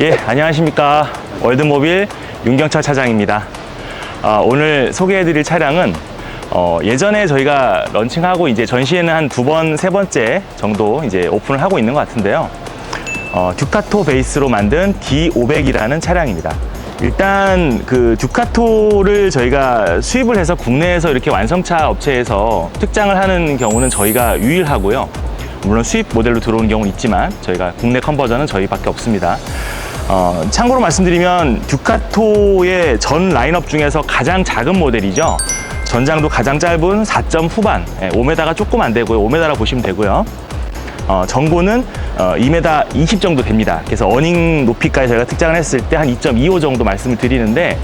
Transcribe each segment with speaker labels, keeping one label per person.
Speaker 1: 예, 안녕하십니까. 월드모빌 윤경철 차장입니다. 아, 오늘 소개해드릴 차량은 어, 예전에 저희가 런칭하고 이제 전시회는 한 두 번, 세 번째 정도 이제 오픈을 하고 있는 것 같은데요. 어, 듀카토 베이스로 만든 D500이라는 차량입니다. 일단 그 듀카토를 저희가 수입을 해서 국내에서 이렇게 완성차 업체에서 특장을 하는 경우는 저희가 유일하고요. 물론 수입 모델로 들어오는 경우는 있지만 저희가 국내 컨버전은 저희밖에 없습니다. 어, 참고로 말씀드리면 듀카토의 전 라인업 중에서 가장 작은 모델이죠. 전장도 가장 짧은 4점 후반, 예, 5m가 조금 안 되고요. 5m라 보시면 되고요. 어, 전고는 어, 2m 20 정도 됩니다. 그래서 어닝 높이까지 저희가 특장을 했을 때 한 2.25 정도 말씀을 드리는데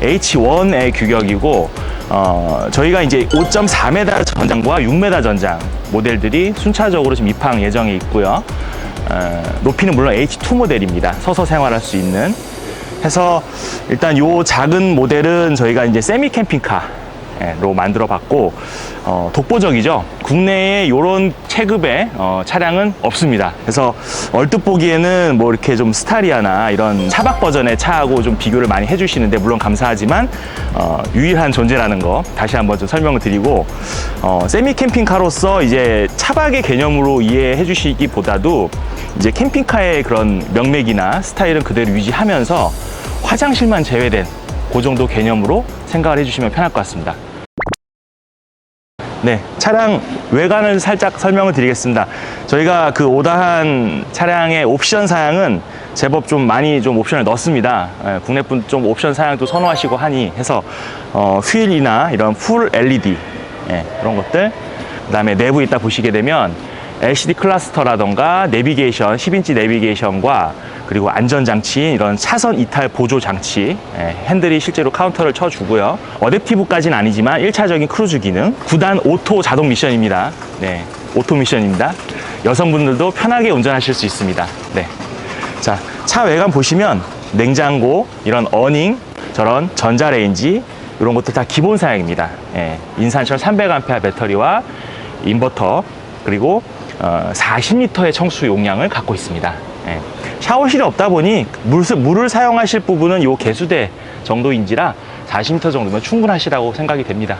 Speaker 1: H1의 규격이고 어, 저희가 이제 5.4m 전장과 6m 전장 모델들이 순차적으로 지금 입항 예정에 있고요. 어, 높이는 물론 H2 모델입니다. 서서 생활할 수 있는. 해서 일단 요 작은 모델은 저희가 이제 세미 캠핑카 로 만들어 봤고 어, 독보적이죠. 국내에 이런 체급의 어, 차량은 없습니다. 그래서 얼뜻 보기에는 뭐 이렇게 좀 스타리아나 이런 차박 버전의 차하고 좀 비교를 많이 해주시는데 물론 감사하지만 어, 유일한 존재라는 거 다시 한번 좀 설명을 드리고 어, 세미 캠핑카로서 이제 차박의 개념으로 이해해 주시기보다도 이제 캠핑카의 그런 명맥이나 스타일은 그대로 유지하면서 화장실만 제외된 그 정도 개념으로 생각을 해주시면 편할 것 같습니다. 네, 차량 외관을 살짝 설명을 드리겠습니다. 저희가 그 오다한 차량의 옵션 사양은 제법 좀 많이 좀 옵션을 넣습니다. 예, 국내 분 좀 옵션 사양도 선호하시고 하니 해서 어, 휠이나 이런 풀 LED 예, 그런 것들 그다음에 내부 있다 보시게 되면 LCD 클러스터라던가 내비게이션 10인치 내비게이션과 그리고 안전장치 이런 차선 이탈 보조 장치 예, 핸들이 실제로 카운터를 쳐주고요 어댑티브까지는 아니지만 1차적인 크루즈 기능 9단 오토 자동 미션입니다 네, 오토 미션입니다 여성분들도 편하게 운전하실 수 있습니다 네. 자, 차 외관 보시면 냉장고, 이런 어닝, 저런 전자레인지 이런 것들 다 기본 사양입니다. 예, 인산철 300A 배터리와 인버터 그리고 어, 40리터의 청수 용량을 갖고 있습니다. 예, 샤워실이 없다 보니 물, 물을 사용하실 부분은 요 개수대 정도인지라 40리터 정도면 충분하시다고 생각이 됩니다.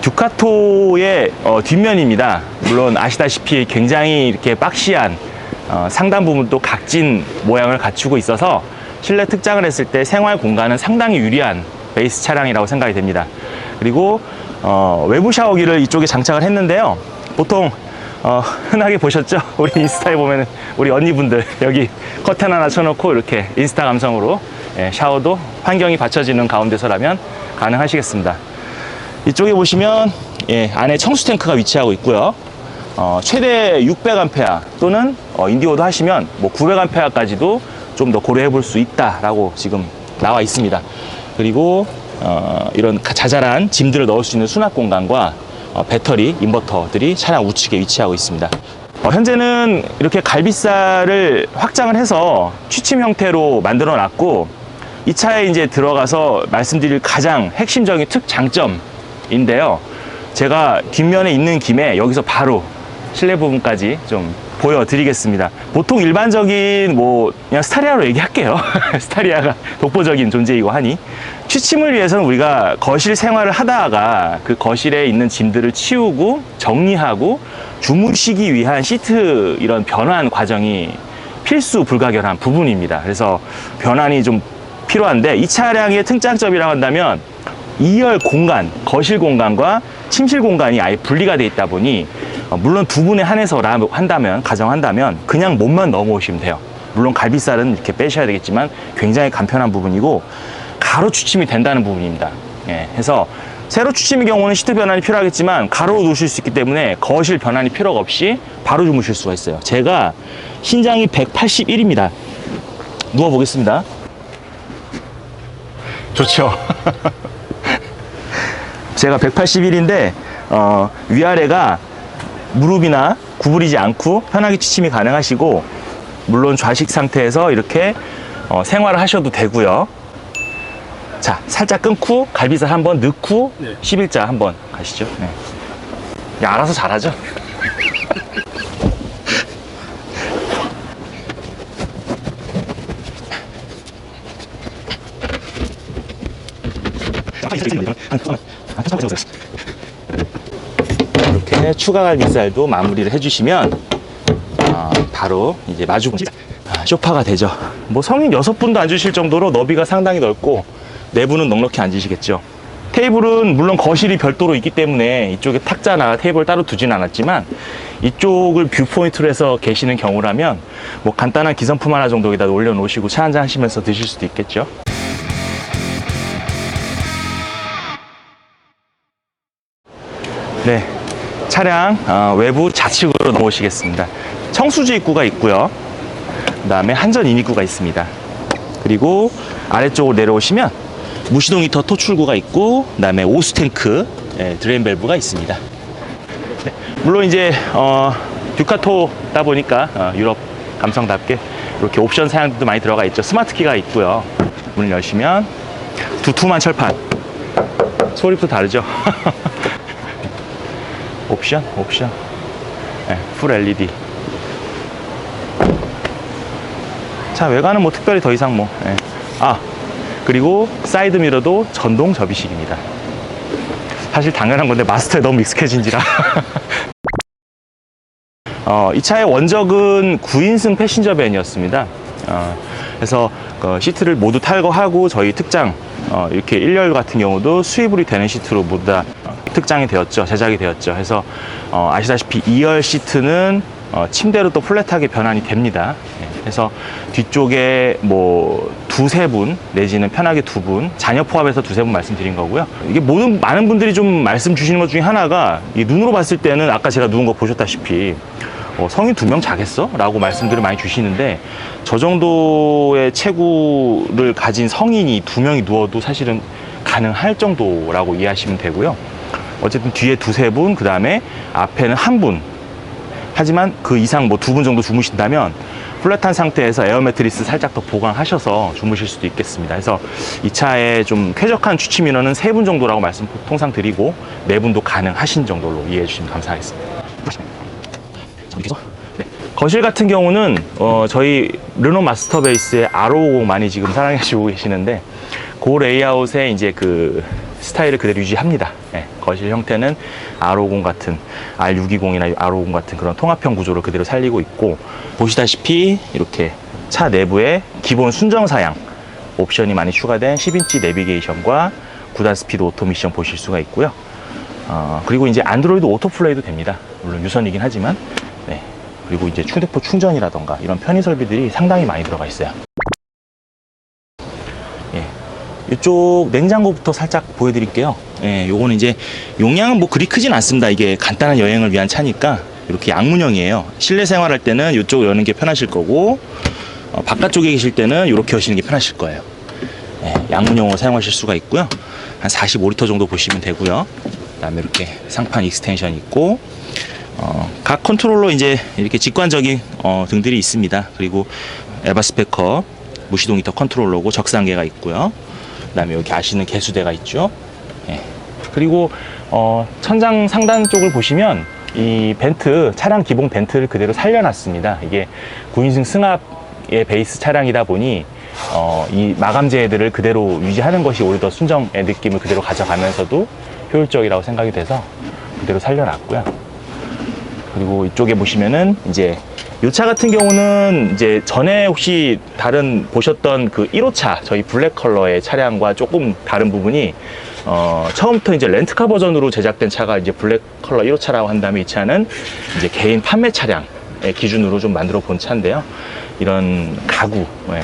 Speaker 1: 듀카토의 어, 뒷면입니다. 물론 아시다시피 굉장히 이렇게 박시한 어, 상단 부분도 각진 모양을 갖추고 있어서 실내 특장을 했을 때 생활 공간은 상당히 유리한 베이스 차량이라고 생각이 됩니다. 그리고 어, 외부 샤워기를 이쪽에 장착을 했는데요. 보통 어, 흔하게 보셨죠? 우리 인스타에 보면 우리 언니분들 여기 커튼 하나 쳐놓고 이렇게 인스타 감성으로 예, 샤워도 환경이 받쳐지는 가운데서라면 가능하시겠습니다. 이쪽에 보시면 예, 안에 청수 탱크가 위치하고 있고요. 어, 최대 600A 또는 어, 인디오도 하시면 뭐 900A까지도 좀 더 고려해 볼 수 있다라고 지금 나와 있습니다. 그리고 어, 이런 가- 자잘한 짐들을 넣을 수 있는 수납 공간과 어, 배터리, 인버터들이 차량 우측에 위치하고 있습니다. 어, 현재는 이렇게 갈비살을 확장을 해서 취침 형태로 만들어 놨고 이 차에 이제 들어가서 말씀드릴 가장 핵심적인 특장점인데요. 제가 뒷면에 있는 김에 여기서 바로 실내 부분까지 좀 보여드리겠습니다. 보통 일반적인 뭐 그냥 스타리아로 얘기할게요. 스타리아가 독보적인 존재이고 하니 취침을 위해서는 우리가 거실 생활을 하다가 그 거실에 있는 짐들을 치우고 정리하고 주무시기 위한 시트 이런 변환 과정이 필수 불가결한 부분입니다. 그래서 변환이 좀 필요한데 이 차량의 특장점이라고 한다면 2열 공간, 거실 공간과 침실 공간이 아예 분리가 돼 있다 보니 어, 물론 두 분에 한해서 라- 한다면 가정한다면 그냥 몸만 넘어오시면 돼요. 물론 갈비살은 이렇게 빼셔야 되겠지만 굉장히 간편한 부분이고 가로 추침이 된다는 부분입니다. 예, 해서 세로 추침의 경우는 시트 변환이 필요하겠지만 가로로 놓으실 수 있기 때문에 거실 변환이 필요가 없이 바로 주무실 수가 있어요. 제가 신장이 181입니다. 누워 보겠습니다. 좋죠. 제가 181인데 어, 위아래가 무릎이나 구부리지 않고 편하게 취침이 가능하시고 물론 좌식 상태에서 이렇게 어, 생활을 하셔도 되고요. 자, 살짝 끊고 갈비살 한번 넣고
Speaker 2: 네.
Speaker 1: 11자 한번 가시죠. 네. 야, 알아서 잘하죠. 이렇게 추가갈 밑살도 마무리를 해주시면 아, 바로 이제 마주분 아, 쇼파가 되죠. 뭐 성인 여섯 분도 앉으실 정도로 너비가 상당히 넓고 내부는 넉넉히 앉으시겠죠. 테이블은 물론 거실이 별도로 있기 때문에 이쪽에 탁자나 테이블 따로 두진 않았지만 이쪽을 뷰포인트로 해서 계시는 경우라면 뭐 간단한 기성품 하나 정도 여기다 올려놓으시고 차 한잔 하시면서 드실 수도 있겠죠. 네, 차량 어, 외부 좌측으로 넘어오시겠습니다. 청수지 입구가 있고요. 그 다음에 한전 인 입구가 있습니다. 그리고 아래쪽으로 내려오시면 무시동 히터 토출구가 있고 그 다음에 오스탱크 예, 드레인 밸브가 있습니다. 네, 물론 이제 어, 듀카토다 보니까 어, 유럽 감성답게 이렇게 옵션 사양도 많이 들어가 있죠. 스마트 키가 있고요. 문을 열시면 두툼한 철판 소리부터 다르죠. 옵션, 옵션. 네, 풀 LED. 자, 외관은 뭐 특별히 더 이상 뭐. 예. 아, 그리고 사이드 미러도 전동 접이식입니다. 사실 당연한 건데 마스터에 너무 익숙해진지라. 어, 이 차의 원적은 9인승 패신저 밴이었습니다. 어, 그래서 그 시트를 모두 탈거하고 저희 특장 어, 이렇게 1열 같은 경우도 수입이 되는 시트로 모두 다 어, 특장이 되었죠. 제작이 되었죠. 그래서 어, 아시다시피 2열 시트는 어, 침대로 또 플랫하게 변환이 됩니다. 예, 그래서 뒤쪽에 뭐 두세 분 내지는 편하게 두 분, 자녀 포함해서 두세 분 말씀드린 거고요. 이게 모든 많은 분들이 좀 말씀 주시는 것 중에 하나가 이 눈으로 봤을 때는 아까 제가 누운 거 보셨다시피 어, 성인 두 명 자겠어? 라고 말씀들을 많이 주시는데 저 정도의 체구를 가진 성인이 두 명이 누워도 사실은 가능할 정도라고 이해하시면 되고요. 어쨌든 뒤에 두세 분, 그 다음에 앞에는 한 분. 하지만 그 이상 뭐 두 분 정도 주무신다면 플랫한 상태에서 에어 매트리스 살짝 더 보강하셔서 주무실 수도 있겠습니다. 그래서 이 차에 좀 쾌적한 추침 인원은 세 분 정도라고 말씀 통상 드리고 네 분도 가능하신 정도로 이해해 주시면 감사하겠습니다. 네. 거실 같은 경우는 어, 저희 르노 마스터 베이스의 R550 많이 지금 사랑해 주고 계시는데 그 레이아웃의 이제 그 스타일을 그대로 유지합니다. 네, 거실 형태는 R50 같은 R620이나 R50 같은 그런 통합형 구조를 그대로 살리고 있고 보시다시피 이렇게 차 내부에 기본 순정 사양 옵션이 많이 추가된 10인치 내비게이션과 9단 스피드 오토 미션 보실 수가 있고요. 어, 그리고 이제 안드로이드 오토플레이도 됩니다. 물론 유선이긴 하지만 네. 그리고 이제 휴대폰 충전이라던가 이런 편의 설비들이 상당히 많이 들어가 있어요. 예. 이쪽 냉장고부터 살짝 보여드릴게요. 예, 요거는 이제 용량은 뭐 그리 크진 않습니다. 이게 간단한 여행을 위한 차니까 이렇게 양문형이에요. 실내 생활할 때는 이쪽 여는 게 편하실 거고 어, 바깥쪽에 계실 때는 이렇게 여시는 게 편하실 거예요. 예, 양문형으로 사용하실 수가 있고요. 한 45리터 정도 보시면 되고요. 그다음에 이렇게 상판 익스텐션 있고 어, 각 컨트롤러 이제 이렇게 직관적인 어, 등들이 있습니다. 그리고 에바 스페커 무시동 히터 컨트롤러고 적상계가 있고요. 그다음에 여기 아시는 개수대가 있죠. 예. 그리고 어, 천장 상단 쪽을 보시면 이 벤트 차량 기본 벤트를 그대로 살려놨습니다. 이게 9인승 승합의 베이스 차량이다 보니 어, 이 마감재들을 그대로 유지하는 것이 오히려 더 순정의 느낌을 그대로 가져가면서도 효율적이라고 생각이 돼서 그대로 살려놨고요. 그리고 이쪽에 보시면은 이제 이 차 같은 경우는 이제 전에 혹시 다른 보셨던 그 1호차 저희 블랙 컬러의 차량과 조금 다른 부분이 어 처음부터 이제 렌트카 버전으로 제작된 차가 이제 블랙 컬러 1호차라고 한다면 이 차는 이제 개인 판매 차량의 기준으로 좀 만들어 본 차인데요. 이런 가구 예,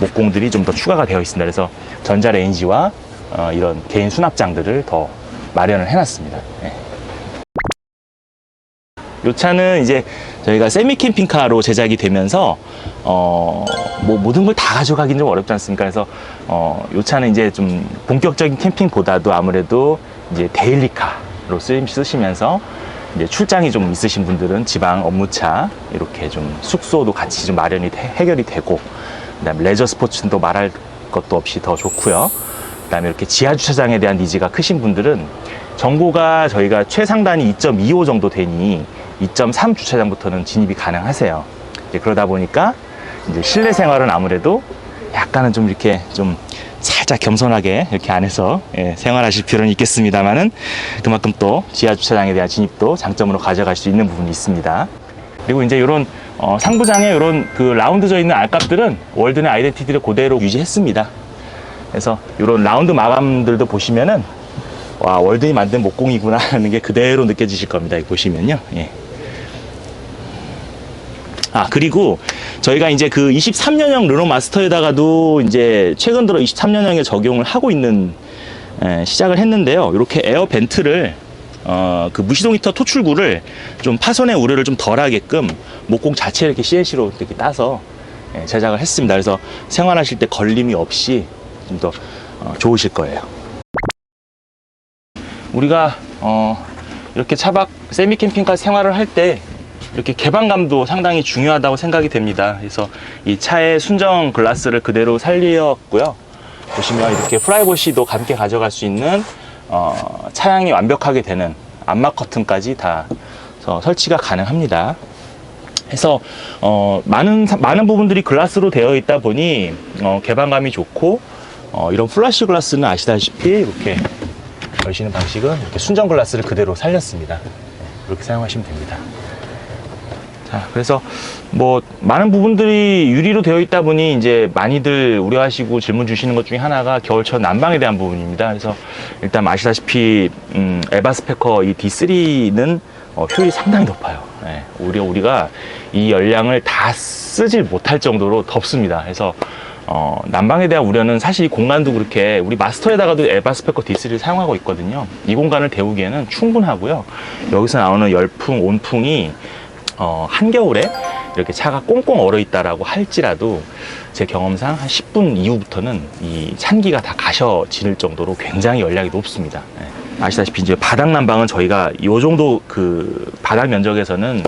Speaker 1: 목공들이 좀 더 추가가 되어 있습니다. 그래서 전자 레인지와 어, 이런 개인 수납장들을 더 마련을 해놨습니다. 예. 이 차는 이제 저희가 세미 캠핑카로 제작이 되면서 어 뭐 모든 걸 다 가져가긴 좀 어렵지 않습니까? 그래서 어이 차는 이제 좀 본격적인 캠핑보다도 아무래도 이제 데일리카로 쓰- 쓰시면서 이제 출장이 좀 있으신 분들은 지방 업무차 이렇게 좀 숙소도 같이 좀 마련이 돼- 해결이 되고 그다음에 레저 스포츠도 말할 것도 없이 더 좋고요. 그다음에 이렇게 지하 주차장에 대한 니즈가 크신 분들은 정보가 저희가 최상단이 2.25 정도 되니 2.3 주차장부터는 진입이 가능하세요. 이제 그러다 보니까 이제 실내 생활은 아무래도 약간은 좀 이렇게 좀 살짝 겸손하게 이렇게 안에서 예, 생활하실 필요는 있겠습니다만은 그만큼 또 지하 주차장에 대한 진입도 장점으로 가져갈 수 있는 부분이 있습니다. 그리고 이제 이런 어, 상부장에 이런 그 라운드져 있는 알값들은 월드의 아이덴티티를 그대로 유지했습니다. 그래서 이런 라운드 마감들도 보시면은 와 월든이 만든 목공이구나 하는 게 그대로 느껴지실 겁니다. 보시면요. 예. 아 그리고 저희가 이제 그 23년형 르노 마스터에다가도 이제 최근 들어 23년형에 적용을 하고 있는 에, 시작을 했는데요. 이렇게 에어 벤트를 어, 그 무시동 히터 토출구를 좀 파손의 우려를 좀 덜하게끔 목공 자체를 이렇게 CNC로 이렇게 따서 예, 제작을 했습니다. 그래서 생활하실 때 걸림이 없이 좀더 어, 좋으실 거예요. 우리가 어, 이렇게 차박 세미 캠핑카 생활을 할 때 이렇게 개방감도 상당히 중요하다고 생각이 됩니다. 그래서 이 차의 순정 글라스를 그대로 살렸고요. 보시면 이렇게 프라이버시도 함께 가져갈 수 있는 어, 차량이 완벽하게 되는 암막 커튼까지 다 어, 설치가 가능합니다. 해서 어, 많은 사- 많은 부분들이 글라스로 되어 있다 보니 어, 개방감이 좋고 어, 이런 플래시 글라스는 아시다시피 이렇게 열시는 방식은 이렇게 순정 글라스를 그대로 살렸습니다. 네, 이렇게 사용하시면 됩니다. 자, 그래서 뭐 많은 부분들이 유리로 되어 있다 보니 이제 많이들 우려하시고 질문 주시는 것 중에 하나가 겨울철 난방에 대한 부분입니다. 그래서 일단 아시다시피 음, 에바 스페커 이 D3는 어, 효율이 상당히 높아요. 예, 오히려 우리가 이 열량을 다 쓰질 못할 정도로 덥습니다. 그래서 어, 난방에 대한 우려는 사실 이 공간도 그렇게 우리 마스터에다가도 에바스페커 D3를 사용하고 있거든요. 이 공간을 데우기에는 충분하고요. 여기서 나오는 열풍, 온풍이 어, 한겨울에 이렇게 차가 꽁꽁 얼어 있다라고 할지라도 제 경험상 한 10분 이후부터는 이 찬기가 다 가셔질 정도로 굉장히 열량이 높습니다. 예. 아시다시피 이제 바닥 난방은 저희가 이 정도 그 바닥 면적에서는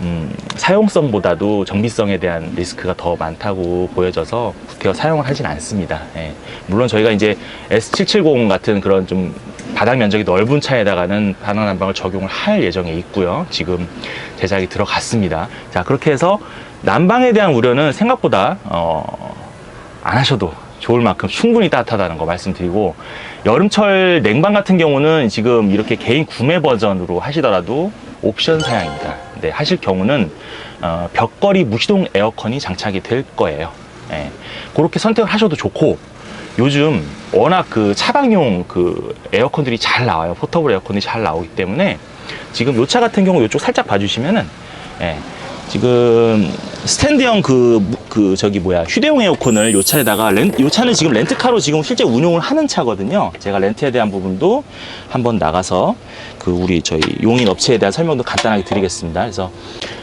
Speaker 1: 음, 사용성보다도 정비성에 대한 리스크가 더 많다고 보여져서 구태여 사용을 하진 않습니다. 예. 물론 저희가 이제 S770 같은 그런 좀 바닥 면적이 넓은 차에다가는 바닥 난방을 적용을 할 예정에 있고요. 지금 제작이 들어갔습니다. 자 그렇게 해서 난방에 대한 우려는 생각보다 어, 안 하셔도 좋을 만큼 충분히 따뜻하다는 거 말씀드리고 여름철 냉방 같은 경우는 지금 이렇게 개인 구매 버전으로 하시더라도 옵션 사양입니다. 네, 하실 경우는 어, 벽걸이 무시동 에어컨이 장착이 될 거예요. 예, 그렇게 선택을 하셔도 좋고 요즘 워낙 그 차박용 그 에어컨들이 잘 나와요. 포터블 에어컨이 잘 나오기 때문에 지금 요 차 같은 경우 이쪽 살짝 봐주시면은 예, 지금 스탠드형 그, 무- 그 저기 뭐야 휴대용 에어컨을 요 차에다가 렌, 요 차는 지금 렌트카로 지금 실제 운용을 하는 차거든요. 제가 렌트에 대한 부분도 한번 나가서 그 우리 저희 용인 업체에 대한 설명도 간단하게 드리겠습니다. 그래서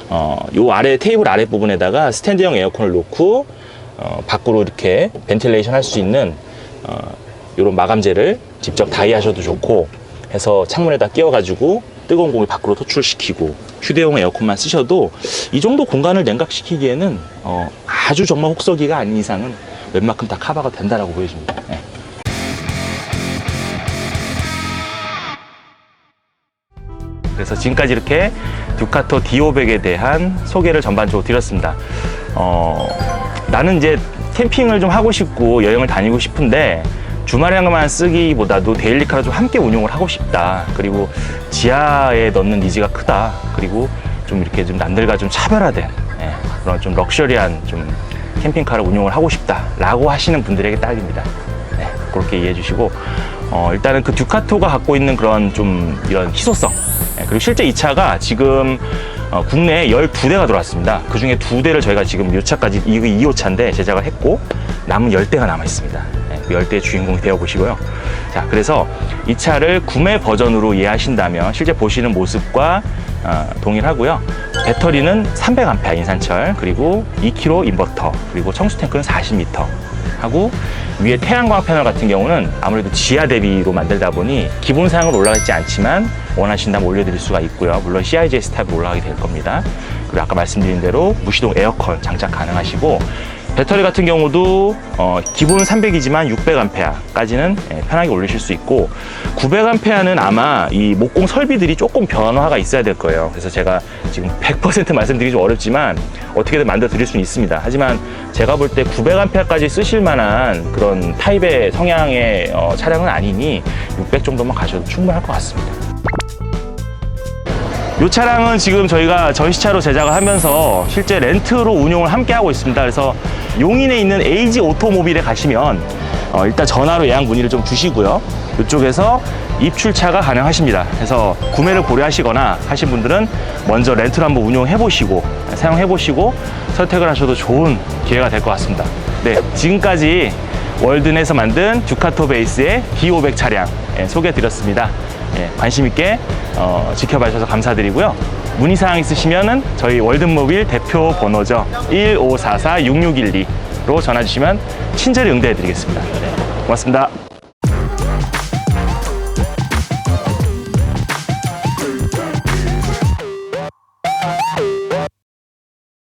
Speaker 1: 어, 요 아래 테이블 아래 부분에다가 스탠드형 에어컨을 놓고 어, 밖으로 이렇게 벤틸레이션 할 수 있는 어, 이런 마감재를 직접 다이하셔도 좋고 해서 창문에다 끼워가지고 뜨거운 공기 밖으로 토출시키고 휴대용 에어컨만 쓰셔도 이 정도 공간을 냉각시키기에는 어, 아주 정말 혹서기가 아닌 이상은 웬만큼 다 커버가 된다라고 보여집니다. 예. 그래서 지금까지 이렇게 듀카토 D500에 대한 소개를 전반적으로 드렸습니다. 어, 나는 이제 캠핑을 좀 하고 싶고 여행을 다니고 싶은데 주말에만 쓰기보다도 데일리카로 좀 함께 운용을 하고 싶다. 그리고 지하에 넣는 니즈가 크다. 그리고 좀 이렇게 좀 남들과 좀 차별화된 예, 그런 좀 럭셔리한 좀 캠핑카를 운용을 하고 싶다라고 하시는 분들에게 딱입니다. 네, 그렇게 이해해 주시고 어, 일단은 그 듀카토가 갖고 있는 그런 좀 이런 희소성 네, 그리고 실제 이 차가 지금 어, 국내에 12대가 들어왔습니다. 그 중에 두 대를 저희가 지금 이 차까지 이 2호 차인데 제작을 했고 남은 10대가 남아 있습니다. 10대의 주인공이 되어 보시고요. 자, 그래서 이 차를 구매 버전으로 이해하신다면 실제 보시는 모습과 어, 동일하고요. 배터리는 300A 인산철 그리고 2kg 인버터 그리고 청수 탱크는 40m 하고 위에 태양광 패널 같은 경우는 아무래도 지하 대비로 만들다 보니 기본 사양은 올라가지 않지만 원하신다면 올려드릴 수가 있고요. 물론 CIGS 타입으로 올라가게 될 겁니다. 그리고 아까 말씀드린 대로 무시동 에어컨 장착 가능하시고 배터리 같은 경우도 어, 기본 300이지만 600A까지는 예, 편하게 올리실 수 있고 900A는 아마 이 목공 설비들이 조금 변화가 있어야 될 거예요. 그래서 제가 지금 100% 말씀드리기 좀 어렵지만 어떻게든 만들어 드릴 수는 있습니다. 하지만 제가 볼 때 900A까지 쓰실 만한 그런 타입의 성향의 어, 차량은 아니니 600 정도만 가셔도 충분할 것 같습니다. 이 차량은 지금 저희가 전시차로 제작을 하면서 실제 렌트로 운용을 함께 하고 있습니다. 그래서 용인에 있는 에이지 오토모빌에 가시면 어, 일단 전화로 예약 문의를 좀 주시고요. 이쪽에서 입출차가 가능하십니다. 그래서 구매를 고려하시거나 하신 분들은 먼저 렌트를 한번 운용해 보시고 사용해 보시고 선택을 하셔도 좋은 기회가 될 것 같습니다. 네, 지금까지 월든에서 만든 듀카토 베이스의 D500 차량 예, 소개해 드렸습니다. 예, 관심 있게 어, 지켜봐 주셔서 감사드리고요. 문의 사항 있으시면은 저희 월든모빌 대표 번호죠. 1544-6612로 전화 주시면 친절히 응대해 드리겠습니다. 네, 고맙습니다.